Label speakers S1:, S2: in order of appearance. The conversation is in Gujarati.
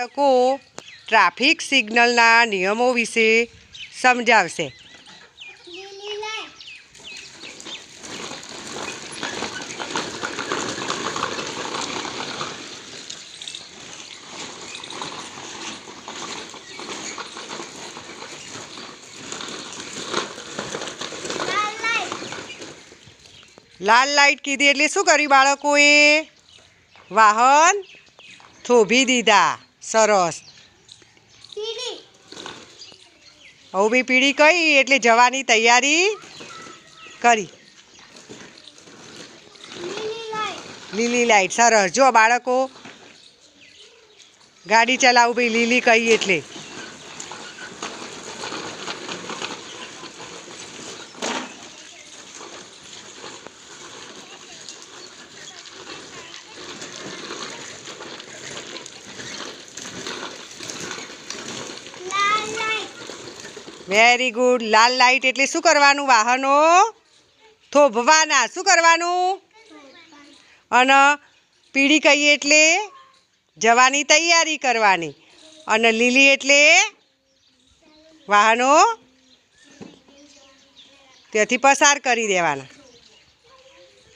S1: બાળકો ટ્રાફિક સિગ્નલના નિયમો વિશે સમજાવશે.
S2: લાલ
S1: લાઇટ કીધી એટલે શું કર્યું બાળકોએ? વાહન થોભી દીધા. સરસ. બી પીળી કઈ? એટલે જવાની તૈયારી કરી.
S2: લીલી લાઈટ.
S1: સરસ. જો બાળકો ગાડી ચલાવું ભાઈ લીલી કઈ એટલે
S2: લાલ લાઈટ
S1: વેરી ગુડ લાલ લાઈટ એટલે શું કરવાનું? વાહનો થોભવાના. શું કરવાનું? અને પીળી કહીએ એટલે? જવાની તૈયારી કરવાની. અને લીલી એટલે? વાહનો ત્યાંથી પસાર કરી દેવાના.